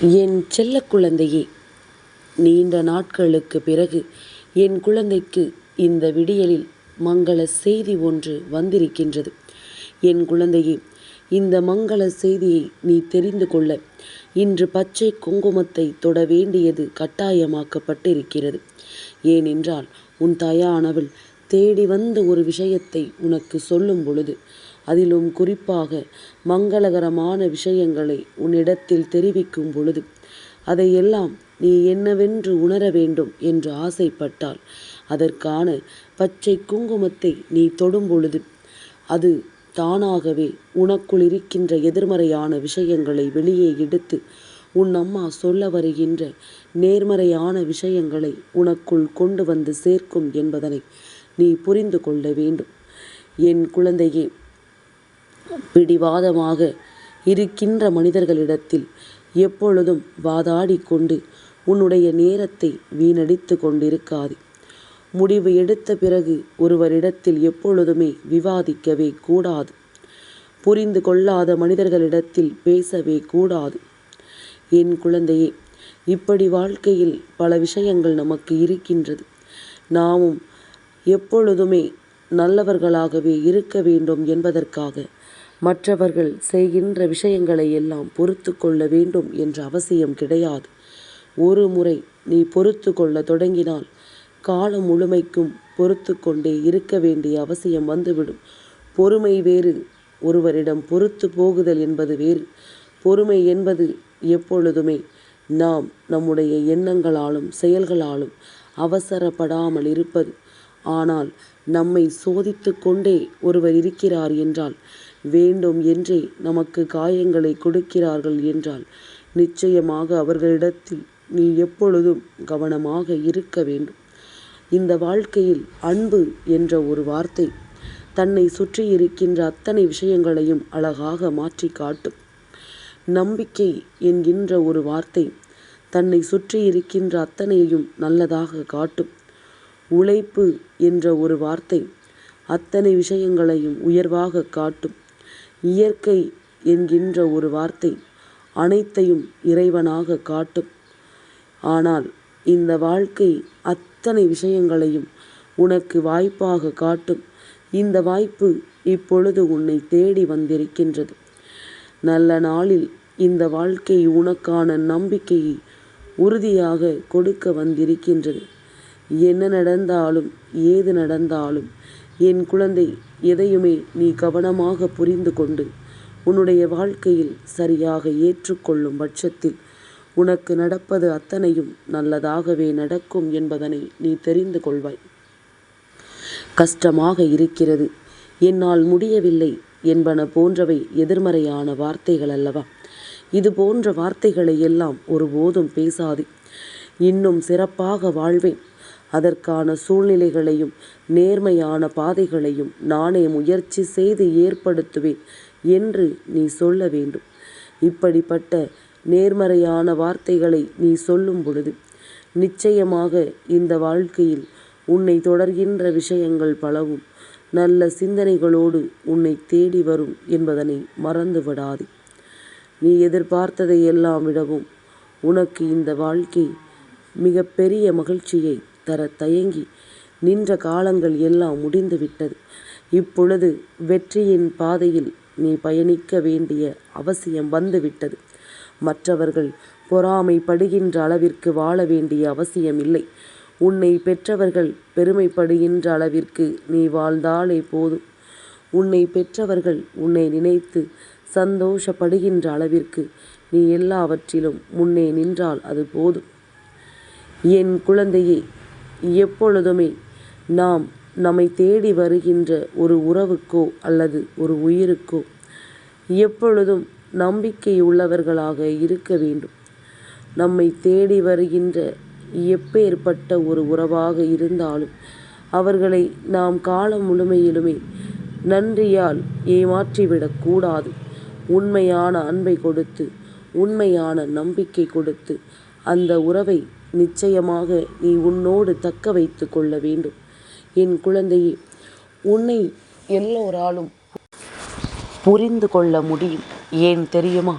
என் செல்ல குழந்தையே நீண்ட நாட்களுக்கு பிறகு என் குழந்தைக்கு இந்த விடியலில் மங்கள செய்தி ஒன்று வந்திருக்கின்றது. என் குழந்தையே இந்த மங்கள செய்தியை நீ தெரிந்து கொள்ள இன்று பச்சை குங்குமத்தை தொட வேண்டியது கட்டாயமாக்கப்பட்டிருக்கிறது. ஏனென்றால் உன் தாயானவள் தேடி வந்த ஒரு விஷயத்தை உனக்கு சொல்லும் பொழுது அதிலும் குறிப்பாக மங்களகரமான விஷயங்களை உன்னிடத்தில் தெரிவிக்கும் பொழுது அதையெல்லாம் நீ என்னவென்று உணர வேண்டும் என்று ஆசைப்பட்டால் அதற்கான பச்சை குங்குமத்தை நீ தொடும் பொழுது அது தானாகவே உனக்குள் இருக்கின்ற எதிர்மறையான விஷயங்களை வெளியே எடுத்து உன் அம்மா சொல்ல வருகின்ற நேர்மறையான விஷயங்களை உனக்குள் கொண்டு வந்து சேர்க்கும் என்பதனை நீ புரிந்து கொள்ள வேண்டும். என் குழந்தையே பிடிவாதமாக இருக்கின்ற மனிதர்களிடத்தில் எப்பொழுதும் வாதாடி கொண்டு உன்னுடைய நேரத்தை வீணடித்து கொண்டிருக்காது. முடிவு எடுத்த பிறகு ஒருவரிடத்தில் எப்பொழுதுமே விவாதிக்கவே கூடாது. புரிந்து கொள்ளாத மனிதர்களிடத்தில் பேசவே கூடாது. என் குழந்தையே இப்படி வாழ்க்கையில் பல விஷயங்கள் நமக்கு இருக்கின்றது. நாமும் எப்பொழுதுமே நல்லவர்களாகவே இருக்க வேண்டும் என்பதற்காக மற்றவர்கள் செய்கின்ற விஷயங்களை எல்லாம் பொறுத்து கொள்ள வேண்டும் என்ற அவசியம் கிடையாது. ஒரு முறை நீ பொறுத்து கொள்ள தொடங்கினால் காலம் முழுமைக்கும் பொறுத்து கொண்டே இருக்க வேண்டிய அவசியம் வந்துவிடும். பொறுமை வேறு ஒருவரிடம் பொறுத்து போகுதல் என்பது வேறு. பொறுமை என்பது எப்பொழுதுமே நாம் நம்முடைய எண்ணங்களாலும் செயல்களாலும் அவசரப்படாமல் இருப்பது. ஆனால் நம்மை சோதித்து கொண்டே ஒருவர் இருக்கிறார் என்றால் வேண்டும் என்றே நமக்கு காயங்களை கொடுக்கிறார்கள் என்றால் நிச்சயமாக அவர்களிடத்தில் நீ எப்பொழுதும் கவனமாக இருக்க வேண்டும். இந்த வாழ்க்கையில் அன்பு என்ற ஒரு வார்த்தை தன்னை சுற்றி இருக்கின்ற அத்தனை விஷயங்களையும் அழகாக மாற்றி காட்டும். நம்பிக்கை என்கின்ற ஒரு வார்த்தை தன்னை சுற்றி இருக்கின்ற அத்தனையையும் நல்லதாக காட்டும். உழைப்பு என்ற ஒரு வார்த்தை அத்தனை விஷயங்களையும் உயர்வாக காட்டும். இயற்கை என்கின்ற ஒரு வார்த்தை அனைத்தையும் இறைவனாக காட்டும். ஆனால் இந்த வாழ்க்கை அத்தனை விஷயங்களையும் உனக்கு வாய்ப்பாக காட்டும். இந்த வாய்ப்பு இப்பொழுது உன்னை தேடி வந்திருக்கின்றது. நல்ல நாளில் இந்த வாழ்க்கை உனக்கான நம்பிக்கையை உறுதியாக கொடுக்க வந்திருக்கின்றது. என்ன நடந்தாலும் ஏது நடந்தாலும் என் குழந்தை எதையுமே நீ கவனமாக புரிந்து கொண்டு உன்னுடைய வாழ்க்கையில் சரியாக ஏற்றுக்கொள்ளும் பட்சத்தில் உனக்கு நடப்பது அத்தனையும் நல்லதாகவே நடக்கும் என்பதனை நீ தெரிந்து கொள்வாய். கஷ்டமாக இருக்கிறது. என்னால் முடியவில்லை என்பன போன்றவை எதிர்மறையான வார்த்தைகள் அல்லவா? இது போன்ற வார்த்தைகளை எல்லாம் ஒருபோதும் பேசாது. இன்னும் சிறப்பாக வாழ்வேன். அதற்கான சூழ்நிலைகளையும் நேர்மையான பாதைகளையும் நானே முயற்சி செய்து ஏற்படுத்துவேன் என்று நீ சொல்ல வேண்டும். இப்படிப்பட்ட நேர்மறையான வார்த்தைகளை நீ சொல்லும் பொழுது நிச்சயமாக இந்த வாழ்க்கையில் உன்னை தொடர்கின்ற விஷயங்கள் பலவும் நல்ல சிந்தனைகளோடு உன்னை தேடி வரும் என்பதனை மறந்து விடாதே நீ எதிர்பார்த்ததை எல்லாம் விடவும் உனக்கு இந்த வாழ்க்கை மிக பெரிய மகிழ்ச்சியை தர தயங்கி நின்ற காலங்கள் எல்லாம் முடிந்துவிட்டது இப்பொழுது வெற்றியின் பாதையில் நீ பயணிக்க வேண்டிய அவசியம் வந்துவிட்டது மற்றவர்கள் பொறாமைப்படுகின்ற அளவிற்கு வாழ வேண்டிய அவசியம் இல்லை. உன்னை பெற்றவர்கள் பெருமைப்படுகின்ற அளவிற்கு நீ வாழ்ந்தாலே போதும். உன்னை பெற்றவர்கள் உன்னை நினைத்து சந்தோஷப்படுகின்ற அளவிற்கு நீ எல்லாவற்றிலும் முன்னே நின்றால் அது போதும். என் குழந்தையே எப்பொழுதுமே நாம் நம்மை தேடி வருகின்ற ஒரு உறவுக்கோ அல்லது ஒரு உயிருக்கோ எப்பொழுதும் நம்பிக்கை உள்ளவர்களாக இருக்க வேண்டும். நம்மை தேடி வருகின்ற எப்பேற்பட்ட ஒரு உறவாக இருந்தாலும் அவர்களை நாம் காலம் முழுமையிலுமே நன்றியால் ஏமாற்றிவிடக்கூடாது உண்மையான அன்பை கொடுத்து உண்மையான நம்பிக்கை கொடுத்து அந்த உறவை நிச்சயமாக நீ உன்னோடு தக்க வைத்து கொள்ள வேண்டும் என் குழந்தையே உன்னை எல்லோராலும் புரிந்து கொள்ள முடியும் ஏன் தெரியுமா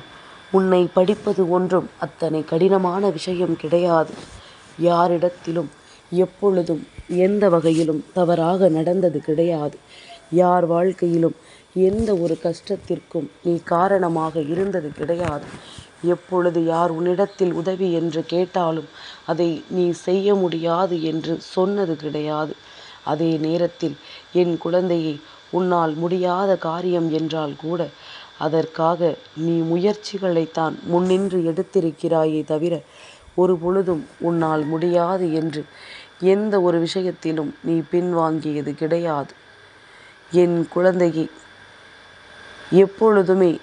உன்னை படிப்பது ஒன்றும் அத்தனை கடினமான விஷயம் கிடையாது. யாரிடத்திலும் எப்பொழுதும் எந்த வகையிலும் தவறாக நடந்தது கிடையாது. யார் வாழ்க்கையிலும் எந்த ஒரு கஷ்டத்திற்கும் நீ காரணமாக இருந்தது கிடையாது. எப்பொழுது யார் உன்னிடத்தில் உதவி என்று கேட்டாலும் அதை நீ செய்ய முடியாது என்று சொன்னது கிடையாது. அதே நேரத்தில் என் குழந்தையை உன்னால் முடியாத காரியம் என்றால் கூட அதற்காக நீ முயற்சிகளைத்தான் முன்னின்று எடுத்திருக்கிறாயே தவிர ஒரு பொழுதும் உன்னால் முடியாது என்று எந்த ஒரு விஷயத்திலும் நீ பின்வாங்கியது கிடையாது. என் குழந்தையை எப்பொழுதுமே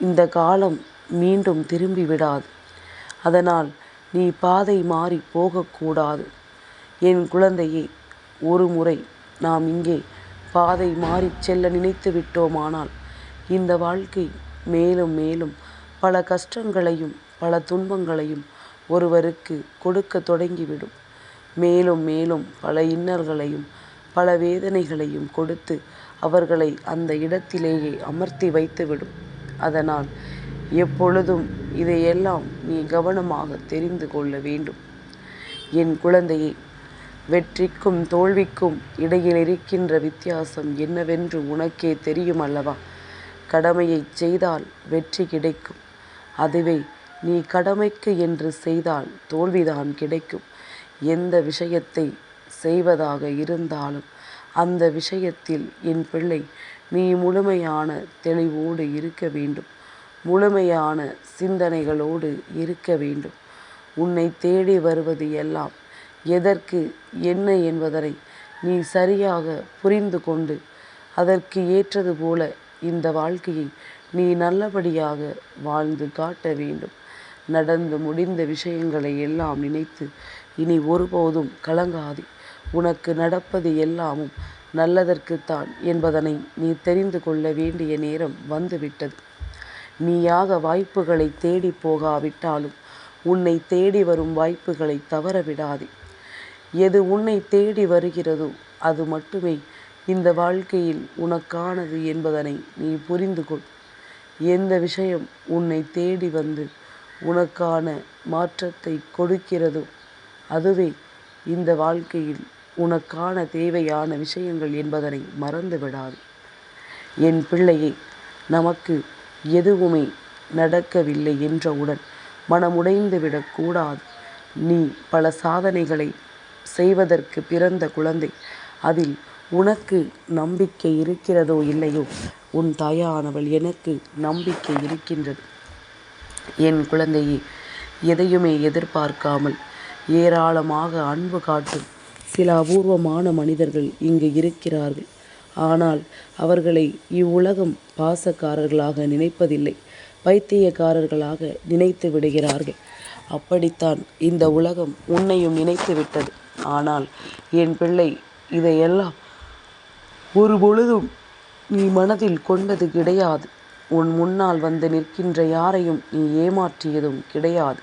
இந்த காலம் மீண்டும் திரும்பி விடாது. அதனால் நீ பாதை மாறிப் போகக்கூடாது. என் குழந்தையே ஒரு முறை நாம் இங்கே பாதை மாறிச் செல்ல நினைத்து விட்டோமானால் இந்த வாழ்க்கை மேலும் மேலும் பல கஷ்டங்களையும் பல துன்பங்களையும் ஒருவருக்கு கொடுக்க தொடங்கிவிடும். மேலும் மேலும் பல இன்னல்களையும் பல வேதனைகளையும் கொடுத்து அவர்களை அந்த இடத்திலேயே அமர்த்தி வைத்துவிடும். அதனால் எப்பொழுதும் இதையெல்லாம் நீ கவனமாக தெரிந்து கொள்ள வேண்டும். என் குழந்தையை வெற்றிக்கும் தோல்விக்கும் இடையில் இருக்கின்ற வித்தியாசம் என்னவென்று உனக்கே தெரியும் அல்லவா? கடமையைச் செய்தால் வெற்றி கிடைக்கும். அதுவே நீ கடமைக்கு என்று செய்தால் தோல்விதான் கிடைக்கும். எந்த விஷயத்தை செய்வதாக இருந்தாலும் அந்த விஷயத்தில் என் பிள்ளை நீ முழுமையான தெளிவோடு இருக்க வேண்டும். முழுமையான சிந்தனைகளோடு இருக்க வேண்டும். உன்னை தேடி வருவது எல்லாம் எதற்கு என்ன என்பதனை நீ சரியாக புரிந்து கொண்டு அதற்கு ஏற்றது போல இந்த வாழ்க்கையை நீ நல்லபடியாக வாழ்ந்து காட்ட வேண்டும். நடந்து முடிந்த விஷயங்களை எல்லாம் நினைத்து இனி ஒருபோதும் கலங்காதே. உனக்கு நடப்பது எல்லாமும் நல்லதற்குத்தான் என்பதனை நீ தெரிந்து கொள்ள வேண்டிய நேரம் வந்துவிட்டது. நீயாக வாய்ப்புகளை தேடிப் போகாவிட்டாலும் உன்னை தேடி வரும் வாய்ப்புகளை தவறவிடாதே. எது உன்னை தேடி வருகிறதோ அது மட்டுமே இந்த வாழ்க்கையில் உனக்கானது என்பதனை நீ புரிந்து கொள். எந்த விஷயம் உன்னை தேடி வந்து உனக்கான மாற்றத்தை கொடுக்கிறதோ அதுவே இந்த வாழ்க்கையில் உனக்கான தேவையான விஷயங்கள் என்பதனை மறந்து விடாது என் பிள்ளையை நமக்கு எதுவுமே நடக்கவில்லை என்றவுடன் மனமுடைந்து விடக்கூடாது நீ பல சாதனைகளை செய்வதற்கு பிறந்த குழந்தை. அதில் உனக்கு நம்பிக்கை இருக்கிறதோ இல்லையோ உன் தாயானவள் எனக்கு நம்பிக்கை இருக்கின்றது. என் குழந்தையே எதையுமே எதிர்பார்க்காமல் ஏராளமாக அன்பு காட்டும் சில அபூர்வமான மனிதர்கள் இங்கு இருக்கிறார்கள். ஆனால் அவர்களை இவ்வுலகம் பாசக்காரர்களாக நினைப்பதில்லை. பைத்தியக்காரர்களாக நினைத்து விடுகிறார்கள். அப்படித்தான் இந்த உலகம் உன்னையும் நினைத்து விட்டது. ஆனால் என் பிள்ளை இதையெல்லாம் ஒரு பொழுதும் நீ மனதில் கொண்டது கிடையாது. உன் முன்னால் வந்து நிற்கின்ற யாரையும் நீ ஏமாற்றியதும் கிடையாது.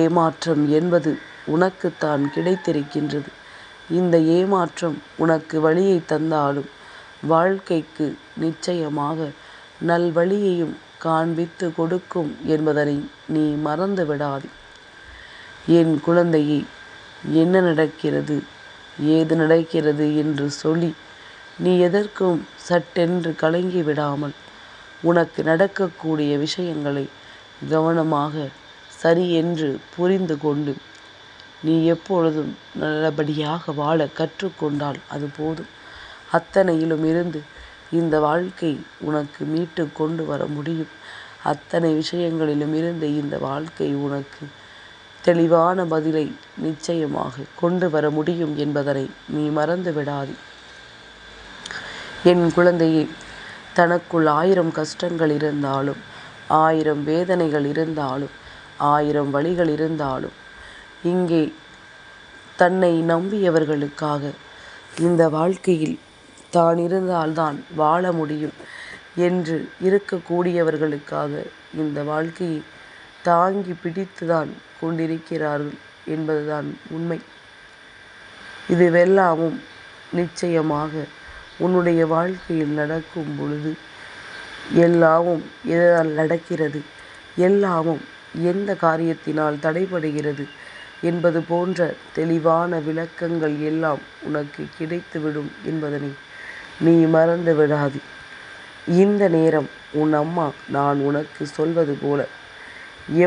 ஏமாற்றம் என்பது உனக்குத்தான் கிடைத்திருக்கின்றது. இந்த ஏமாற்றம் உனக்கு வழியை தந்தாலும் வாழ்க்கைக்கு நிச்சயமாக நல்வழியையும் காண்பித்துக் கொடுக்கும் என்பதனை நீ மறந்து விடாதே. என் குழந்தையே என்ன நடக்கிறது ஏது நடக்கிறது என்று சொல்லி நீ எதற்கும் சட்டென்று கலங்கி விடாமல் உனக்கு நடக்கக்கூடிய விஷயங்களை கவனமாக சரி என்று புரிந்து கொண்டு நீ எப்பொழுதும் நல்லபடியாக வாழ கற்றுக்கொண்டால் அது போதும். அத்தனையிலும் இருந்து இந்த வாழ்க்கை உனக்கு மீட்டு கொண்டு வர முடியும். அத்தனை விஷயங்களிலும் இருந்து இந்த வாழ்க்கை உனக்கு தெளிவான பதிலை நிச்சயமாக கொண்டு வர முடியும் என்பதனை நீ மறந்து விடாதே. என் குழந்தையை தனக்குள் ஆயிரம் கஷ்டங்கள் இருந்தாலும் ஆயிரம் வேதனைகள் இருந்தாலும் ஆயிரம் வழிகள் இருந்தாலும் இங்கே தன்னை நம்பியவர்களுக்காக இந்த வாழ்க்கையில் தான் இருந்தால்தான் வாழ முடியும் என்று இருக்கக்கூடியவர்களுக்காக இந்த வாழ்க்கையை தாங்கி பிடித்துதான் கொண்டிருக்கிறார்கள் என்பதுதான் உண்மை. இதுவெல்லாமும் நிச்சயமாக உன்னுடைய வாழ்க்கையில் நடக்கும் பொழுது எல்லாமும் எதனால் நடக்கிறது எல்லாமும் எந்த காரியத்தினால் தடைபடுகிறது என்பது போன்ற தெளிவான விளக்கங்கள் எல்லாம் உனக்கு கிடைத்துவிடும் என்பதனை நீ மறந்து விடாது. இந்த நேரம் உன் அம்மா நான் உனக்கு சொல்வது போல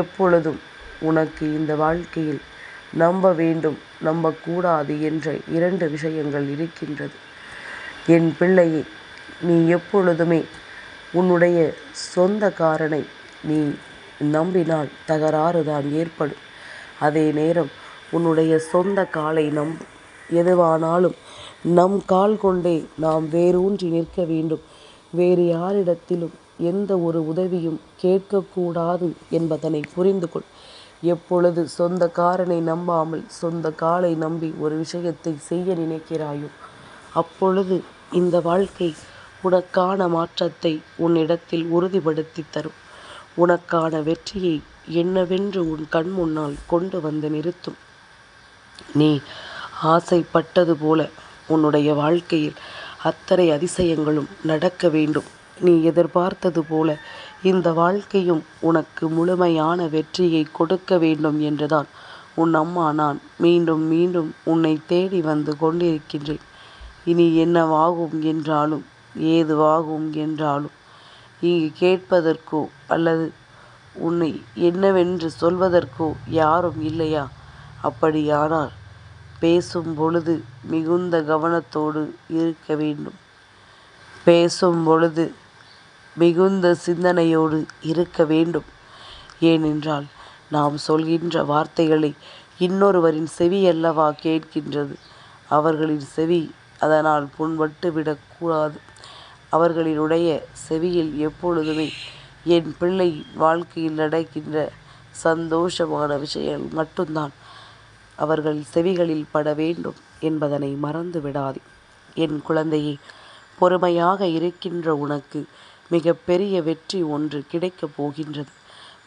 எப்பொழுதும் உனக்கு இந்த வாழ்க்கையில் நம்ப வேண்டும் நம்பக்கூடாது என்ற இரண்டு விஷயங்கள் இருக்கின்றது. என் பிள்ளையே நீ எப்பொழுதுமே உன்னுடைய சொந்தக்காரனை நீ நம்பினால் தகராறு தான் ஏற்படும். அதே நேரம் உன்னுடைய சொந்த காலை நம் எதுவானாலும் நம் கால் கொண்டே நாம் வேரூன்றி நிற்க வேண்டும். வேறு யாரிடத்திலும் எந்த ஒரு உதவியும் கேட்கக்கூடாது என்பதனை புரிந்து கொள். எப்பொழுது சொந்த காரனை நம்பாமல் சொந்த காலை நம்பி ஒரு விஷயத்தை செய்ய நினைக்கிறாயோ அப்பொழுது இந்த வாழ்க்கை உனக்கான மாற்றத்தை உன்னிடத்தில் உறுதிப்படுத்தி தரும். உனக்கான வெற்றியை என்னவென்று உன் கண் முன்னால் கொண்டு வந்து நிறுத்தும். நீ ஆசைப்பட்டது போல உன்னுடைய வாழ்க்கையில் அத்தனை அதிசயங்களும் நடக்க வேண்டும். நீ எதிர்பார்த்தது போல இந்த வாழ்க்கையும் உனக்கு முழுமையான வெற்றியை கொடுக்க வேண்டும் என்றுதான் உன் அம்மா நான் மீண்டும் மீண்டும் உன்னை தேடி வந்து கொண்டிருக்கின்றேன். இனி என்னவாகும் என்றாலும் ஏதுவாகும் என்றாலும் இங்கு கேட்பதற்கோ அல்லது உன்னை என்னவென்று சொல்வதற்கோ யாரும் இல்லையா? அப்படியானால் பேசும் பொழுது மிகுந்த கவனத்தோடு இருக்க வேண்டும். பேசும் பொழுது மிகுந்த சிந்தனையோடு இருக்க வேண்டும். ஏனென்றால் நாம் சொல்கின்ற வார்த்தைகளை இன்னொருவரின் செவி அல்லவா கேட்கின்றது. அவர்களின் செவி அதனால் புண்பட்டு விடக்கூடாது. அவர்களினுடைய செவியில் எப்பொழுதுமே என் பிள்ளை வாழ்க்கையில் நடக்கின்ற சந்தோஷமான விஷயங்கள் மட்டும்தான் அவர்கள் செவிகளில் பட வேண்டும் என்பதனை மறந்து விடாதே. என் குழந்தையே பொறுமையாக இருக்கின்ற உனக்கு மிக பெரிய வெற்றி ஒன்று கிடைக்கப் போகின்றது.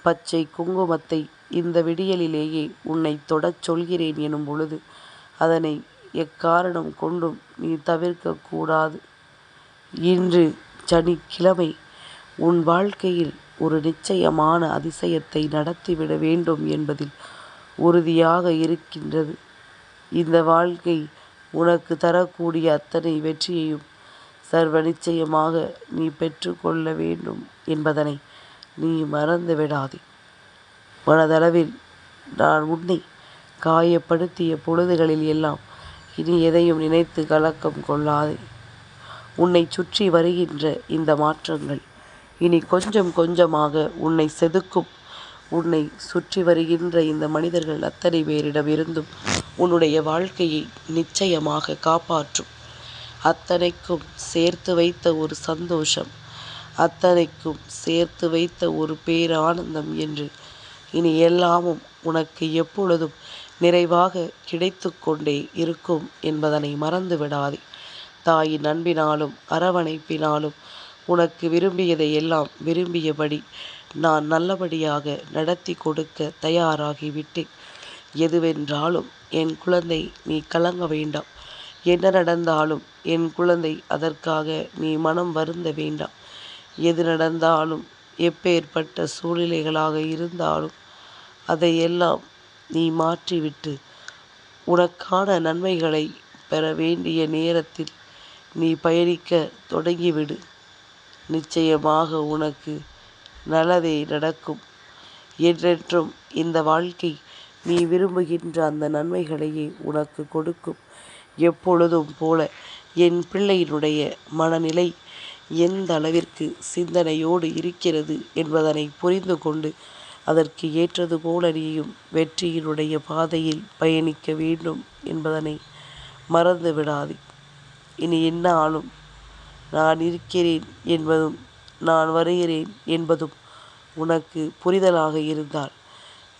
பச்சை குங்குமத்தை இந்த விடியலிலேயே உன்னை தொடச் சொல்கிறேன் எனும் பொழுது அதனை எக்காரணம் கொண்டும் நீ தவிர்க்கக்கூடாது இன்று சனிக்கிழமை உன் வாழ்க்கையில் ஒரு நிச்சயமான அதிசயத்தை நடத்திவிட வேண்டும் என்பதில் உறுதியாக இருக்கின்றது. இந்த வாழ்க்கை உனக்கு தரக்கூடிய அத்தனை வெற்றியையும் சர்வ நிச்சயமாக நீ பெற்றுக்கொள்ள வேண்டும் என்பதனை நீ மறந்து விடாதே. மனதளவில் நான் உன்னை காயப்படுத்திய பொழுதுகளில் எல்லாம் இனி எதையும் நினைத்து கலக்கம் கொள்ளாதே. உன்னை சுற்றி வருகின்ற இந்த மாற்றங்கள் இனி கொஞ்சம் கொஞ்சமாக உன்னை செதுக்கும். உன்னை சுற்றி வருகின்ற இந்த மனிதர்கள் அத்தனை பேரிடமிருந்தும் உன்னுடைய வாழ்க்கையை நிச்சயமாக காப்பாற்றும். அத்தனைக்கும் சேர்த்து வைத்த ஒரு சந்தோஷம் அத்தனைக்கும் சேர்த்து வைத்த ஒரு பேரானந்தம் என்று இனி எல்லாமும் உனக்கு எப்பொழுதும் நிறைவாக கிடைத்து கொண்டே இருக்கும் என்பதனை மறந்து விடாதே தாயின் அன்பினாலும் அரவணைப்பினாலும் உனக்கு விரும்பியதை எல்லாம் விரும்பியபடி நான் நல்லபடியாக நடத்தி கொடுக்க தயாராகிவிட்டேன். எதுவென்றாலும் என் குழந்தை நீ கலங்க வேண்டாம். என்ன நடந்தாலும் என் குழந்தை அதற்காக நீ மனம் வருந்த வேண்டாம். எது நடந்தாலும் எப்பேற்பட்ட சூழ்நிலைகளாக இருந்தாலும் அதையெல்லாம் நீ மாற்றிவிட்டு உனக்கான நன்மைகளை பெற வேண்டிய நேரத்தில் நீ பயணிக்க தொடங்கிவிடு. நிச்சயமாக உனக்கு நல்லதே நடக்கும். என்றென்றும் இந்த வாழ்க்கை நீ விரும்புகின்ற அந்த நன்மைகளையே உனக்கு கொடுக்கும். எப்பொழுதும் போல என் பிள்ளையினுடைய மனநிலை எந்த அளவிற்கு சிந்தனையோடு இருக்கிறது என்பதனை புரிந்து கொண்டு அதற்கு ஏற்றது போல நீயும் வெற்றியினுடைய பாதையில் பயணிக்க வேண்டும் என்பதனை மறந்து விடாதே இனி என்ன ஆளும் நான் இருக்கிறேன் என்பதும் நான் வருகிறேன் என்பதும் உனக்கு புரிதலாக இருந்தால்.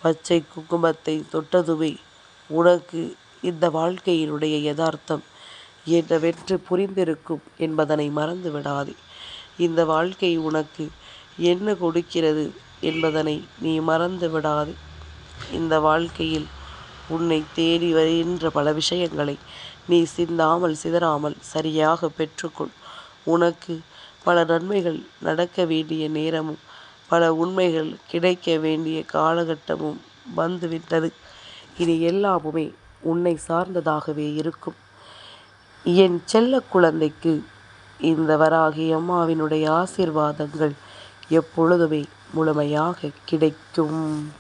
பச்சை குங்குமத்தை தொட்டதுமே உனக்கு இந்த வாழ்க்கையினுடைய யதார்த்தம் என்னவென்று புரிந்திருக்கும் என்பதனை மறந்து விடாதே இந்த வாழ்க்கை உனக்கு என்ன கொடுக்கிறது என்பதனை நீ மறந்து விடாதே இந்த வாழ்க்கையில் உன்னை தேடி வருகின்ற பல விஷயங்களை நீ சிந்தாமல் சிதறாமல் சரியாக பெற்றுக்கொள். உனக்கு பல நன்மைகள் நடக்க வேண்டிய நேரமும் பல உண்மைகள் கிடைக்க வேண்டிய காலகட்டமும் வந்துவிட்டது. இனி எல்லாமுமே உன்னை சார்ந்ததாகவே இருக்கும். என் செல்ல குழந்தைக்கு இந்த வராகி அம்மாவினுடைய ஆசீர்வாதங்கள் எப்பொழுதுமே முழுமையாக கிடைக்கும்.